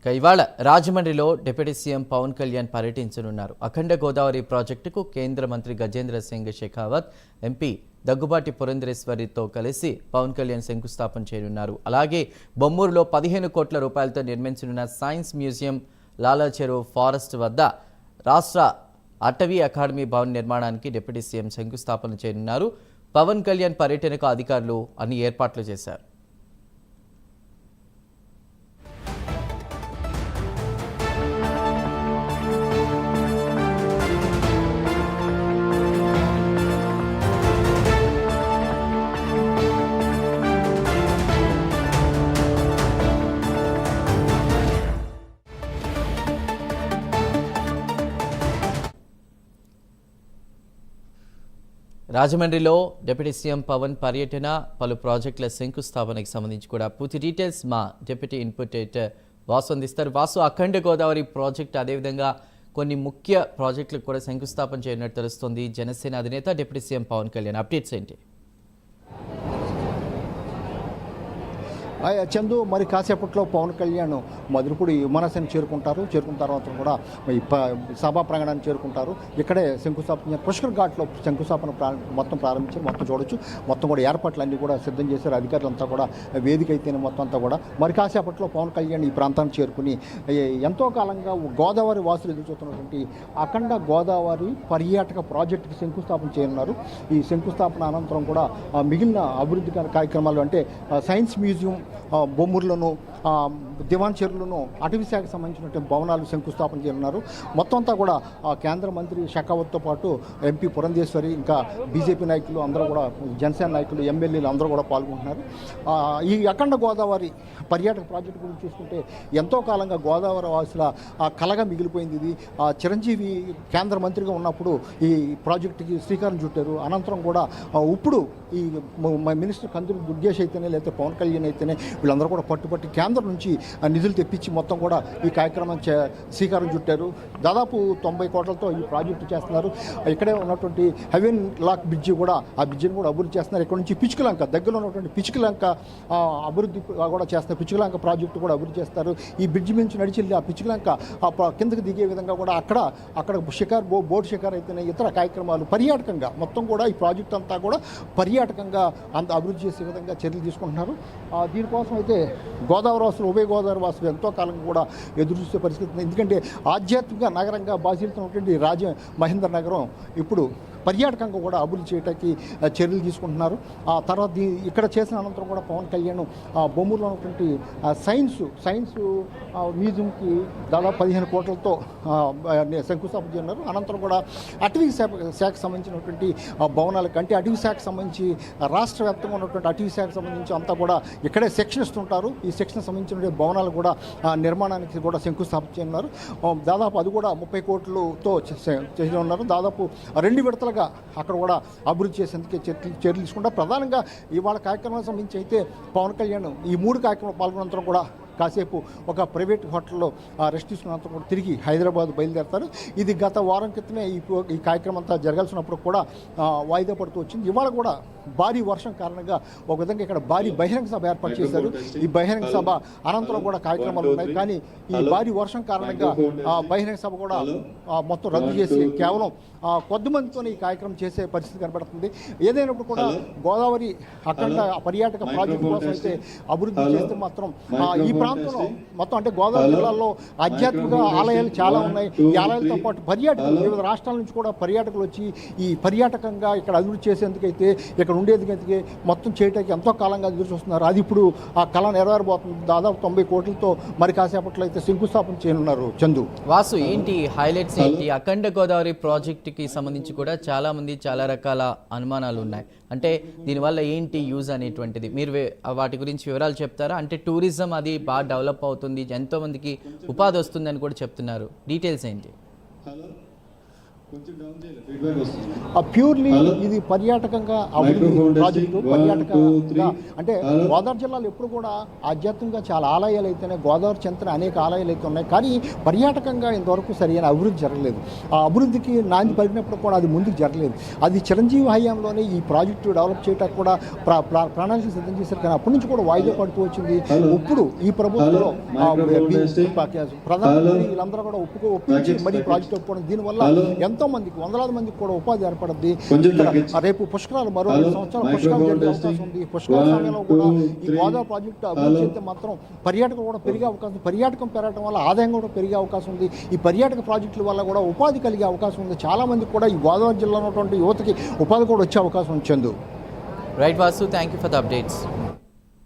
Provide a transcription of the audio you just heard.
ఇక ఇవాళ రాజమండ్రిలో డిప్యూటీ సీఎం పవన్ కళ్యాణ్ పర్యటించనున్నారు. అఖండ గోదావరి ప్రాజెక్టుకు కేంద్ర మంత్రి గజేంద్ర సింగ్ షెకావత్ ఎంపీ దగ్గుబాటి పురంధరేశ్వరితో కలిసి పవన్ కళ్యాణ్ శంకుస్థాపన చేయనున్నారు. అలాగే బొమ్మూరులో పదిహేను కోట్ల రూపాయలతో నిర్మించనున్న సైన్స్ మ్యూజియం లాలా చెరువు ఫారెస్ట్ వద్ద రాష్ట్ర అటవీ అకాడమీ భవన్ నిర్మాణానికి డిప్యూటీ సీఎం శంకుస్థాపన చేయనున్నారు. పవన్ కళ్యాణ్ పర్యటనకు అధికారులు అన్ని ఏర్పాట్లు చేశారు. రాజమండ్రిలో డిప్యూటీ సీఎం పవన్ పర్యటన పలు ప్రాజెక్టుల శంకుస్థాపనకు సంబంధించి కూడా పూర్తి డీటెయిల్స్ మా డిప్యూటీ ఇన్పుట్ వాసు అందిస్తారు. వాసు అఖండ గోదావరి ప్రాజెక్ట్ అదేవిధంగా కొన్ని ముఖ్య ప్రాజెక్టులకు కూడా శంకుస్థాపన చేయనట్టు తెలుస్తుంది. జనసేన అధినేత deputy CM Pawan Kalyan. Updates ఏంటి? చందు మరి కాసేపట్లో పవన్ కళ్యాణ్ మధురపూడి విమానాశ్రయం చేరుకుంటారు. చేరుకున్న తర్వాత కూడా ఈ ప- సభా ప్రాంగణాన్ని చేరుకుంటారు. ఇక్కడే శంకుస్థాపన పుష్కర్ ఘాట్లో శంకుస్థాపన మొత్తం ప్రారంభించి మొత్తం చూడొచ్చు. మొత్తం కూడా ఏర్పాట్లు అన్నీ కూడా సిద్ధం చేశారు. అధికారులంతా కూడా వేదిక అయితేనే మొత్తం అంతా కూడా. మరి కాసేపట్లో పవన్ కళ్యాణ్ ఈ ప్రాంతాన్ని చేరుకుని ఎంతో కాలంగా గోదావరి వాసులు ఎదురు చూస్తున్నటువంటి అఖండ గోదావరి పర్యాటక ప్రాజెక్టుకి శంకుస్థాపన చేయనున్నారు. ఈ శంకుస్థాపన అనంతరం కూడా మిగిలిన అభివృద్ధి కార్యక్రమాలు అంటే సైన్స్ మ్యూజియం బొమ్మూరులోను దివాన్ చెరువులను అటవీ శాఖకు సంబంధించినటువంటి భవనాలు శంకుస్థాపన చేయనున్నారు. మొత్తం అంతా కూడా కేంద్ర మంత్రి షకావత్తో పాటు ఎంపీ పురంధేశ్వరి ఇంకా బీజేపీ నాయకులు అందరూ కూడా జనసేన నాయకులు ఎమ్మెల్యేలు అందరూ కూడా పాల్గొంటున్నారు. ఈ అఖండ గోదావరి పర్యాటక ప్రాజెక్టు గురించి చూసుకుంటే ఎంతో కాలంగా గోదావరి వాసుల కలగా మిగిలిపోయింది ఇది. ఆ, చిరంజీవి కేంద్ర మంత్రిగా ఉన్నప్పుడు ఈ ప్రాజెక్టుకి శ్రీకారం చుట్టారు. అనంతరం కూడా ఇప్పుడు ఈ మినిస్టర్ కందులు దుర్గేష్ అయితేనే లేకపోతే పవన్ కళ్యాణ్ అయితేనే వీళ్ళందరూ కూడా పట్టుపట్టి కేంద్రం నుంచి నిధులు తెప్పించి మొత్తం కూడా ఈ కార్యక్రమం చే శ్రీకారం చుట్టారు. దాదాపు తొంభై కోట్లతో ఈ ప్రాజెక్టు చేస్తున్నారు. ఇక్కడే ఉన్నటువంటి హెవెన్ లాక్ బ్రిడ్జి కూడా ఆ బ్రిడ్జిని కూడా అభివృద్ధి చేస్తున్నారు. ఇక్కడ నుంచి పిచ్చుకలంక దగ్గరలో ఉన్నటువంటి పిచ్చుకలంక అభివృద్ధి కూడా చేస్తారు పిచ్చుకలంక ప్రాజెక్టు కూడా అభివృద్ధి చేస్తారు. ఈ బ్రిడ్జి నుంచి నడిచి వెళ్ళి ఆ పిచ్చుకలంక కిందకి దిగే విధంగా కూడా అక్కడ అక్కడ షికార్ బో బోట్ షికార్ అయితేనే ఇతర కార్యక్రమాలు పర్యాటకంగా మొత్తం కూడా ఈ ప్రాజెక్ట్ అంతా కూడా పర్యాటకంగా అంత అభివృద్ధి చేసే విధంగా చర్యలు తీసుకుంటున్నారు. దీనికోసం అయితే గోదావరి వాసులు ఉభయ గోదావరి వాసులు ఎంతో కాలం కూడా ఎదురు చూసే పరిస్థితి ఉంది. ఎందుకంటే ఆధ్యాత్మిక నగరంగా బాధితున్నటువంటి రాజ మహేంద్ర నగరం ఇప్పుడు పర్యాటకంగా కూడా అభివృద్ధి చేయడానికి చర్యలు తీసుకుంటున్నారు. ఆ తర్వాత దీ ఇక్కడ చేసిన అనంతరం కూడా పవన్ కళ్యాణ్ బొమ్మూరులో ఉన్నటువంటి సైన్స్ సైన్స్ మ్యూజియంకి దాదాపు పదిహేను కోట్లతో శంకుస్థాపన చేయన్నారు అనంతరం కూడా అటవీ శాఖ శాఖకు సంబంధించినటువంటి భవనాలకు అంటే అటవీ శాఖకు సంబంధించి రాష్ట్ర వ్యాప్తంగా ఉన్నటువంటి అటవీ శాఖకు సంబంధించి అంతా కూడా ఇక్కడే సెక్షన్ ఇస్తుంటారు ఈ సెక్షన్ సంబంధించిన భవనాలు కూడా నిర్మాణానికి కూడా శంకుస్థాపన చేయనున్నారు. దాదాపు అది కూడా ముప్పై కోట్లతో చేసి ఉన్నారు దాదాపు రెండు విడతలుగా అక్కడ కూడా అభివృద్ధి చేసేందుకే చర్యలు తీసుకుంటా ప్రధానంగా ఇవాళ కార్యక్రమానికి సంబంధించి అయితే పవన్ కళ్యాణ్ ఈ మూడు కార్యక్రమాలు పాల్గొనంతరం కూడా కాసేపు ఒక ప్రైవేట్ హోటల్లో రెస్ట్ తీసుకున్నంత కూడా తిరిగి హైదరాబాద్ బయలుదేరతారు. ఇది గత వారం క్రితమే ఈ కార్యక్రమం అంతా జరగాల్సినప్పుడు కూడా వాయిదా పడుతూ వచ్చింది. ఇవాళ కూడా భారీ వర్షం కారణంగా ఒక విధంగా ఇక్కడ భారీ బహిరంగ సభ ఏర్పాటు చేశారు. ఈ బహిరంగ సభ అనంతరం కూడా కార్యక్రమాలు ఉన్నాయి. కానీ ఈ భారీ వర్షం కారణంగా ఆ బహిరంగ సభ కూడా మొత్తం రద్దు చేసి కేవలం ఆ, కొద్ది మందితోనే ఈ కార్యక్రమం చేసే పరిస్థితి కనబడుతుంది. ఏదైనప్పుడు కూడా గోదావరి అఖండ పర్యాటక ప్రాజెక్టు కోసం అయితే అభివృద్ధి చేస్తే మాత్రం ఈ ప్రాంతంలో మొత్తం అంటే గోదావరి జిల్లాలో ఆధ్యాత్మిక ఆలయాలు చాలా ఉన్నాయి. ఈ ఆలయాలతో పాటు పర్యాటకులు వివిధ రాష్ట్రాల నుంచి కూడా పర్యాటకులు వచ్చి ఈ పర్యాటకంగా ఇక్కడ అభివృద్ధి చేసేందుకైతే ఇక్కడ ఉండేది గతికి మొత్తం చేయటానికి ఎంతో కాలంగా ఎదురు చూస్తున్నారు. అది ఇప్పుడు ఆ కళ నెరవేరబోతుంది. దాదాపు తొంభై కోట్లతో మరి కాసేపట్లో అయితే శంకుస్థాపన చేయనున్నారు చందు. వాసు ఏంటి హైలైట్స్ ఏంటి? అఖండ గోదావరి ప్రాజెక్టుకి సంబంధించి కూడా చాలా మంది చాలా రకాల అనుమానాలు ఉన్నాయి. అంటే దీనివల్ల ఏంటి యూజ్ అనేటువంటిది? మీరు వాటి గురించి వివరాలు చెప్తారా? అంటే టూరిజం అది బాగా డెవలప్ అవుతుంది ఎంతోమందికి ఉపాధి వస్తుందని కూడా చెప్తున్నారు. డీటెయిల్స్ ఏంటి? ప్యూర్లీ. ఇది పర్యాటకంగా ప్రాజెక్టు. పర్యాటకంగా అంటే. గోదావరి జిల్లాలో ఎప్పుడు కూడా ఆధ్యాత్మికంగా చాలా ఆలయాలు అయితేనే గోదావరి చెంతన అనేక ఆలయాలు అయితే ఉన్నాయి కానీ పర్యాటకంగా ఇంతవరకు సరైన అభివృద్ధి జరగలేదు ఆ అభివృద్ధికి నాంది పలికినప్పుడు కూడా అది ముందుకు జరగలేదు అది చిరంజీవి హయాంలోనే ఈ ప్రాజెక్టు డెవలప్ చేయడానికి కూడా ప్ర- ప్ర- ప్రణాళిక సిద్ధం చేశారు కానీ అప్పటి నుంచి కూడా వాయిదా పడుతూ వచ్చింది. ఇప్పుడు ఈ ప్రభుత్వంలో. ప్రధానమంత్రి. వీళ్ళందరూ కూడా ఒప్పుకో ఒప్పించి మరి. ప్రాజెక్ట్ ఒప్పుకోవడం దీనివల్ల హలో. ఎంతో మందికి వందలాది మందికి కూడా ఉపాధి ఏర్పడుద్ది రేపు పుష్కరాలు మరో. ఐదు సంవత్సరాలు పుష్కరాలు జరిగే. అవకాశం ఉంది ఈ పుష్కరాల సమయంలో కూడా ఈ. గోదావరి ప్రాజెక్టు అభివృద్ధి. చెందితే మాత్రం పర్యాటకం కూడా పెరిగే అవకాశం ఉంది. పర్యాటకం పెరగడం వల్ల ఆదాయం కూడా పెరిగే అవకాశం ఉంది ఈ పర్యాటక ప్రాజెక్టుల వల్ల కూడా ఉపాధి కలిగే అవకాశం ఉంది చాలా మందికి కూడా ఈ గోదావరి జిల్లాలో ఉన్నటువంటి యువతకి ఉపాధి కూడా వచ్చే అవకాశం ఉంది Chandu right Vasu thank you for the updates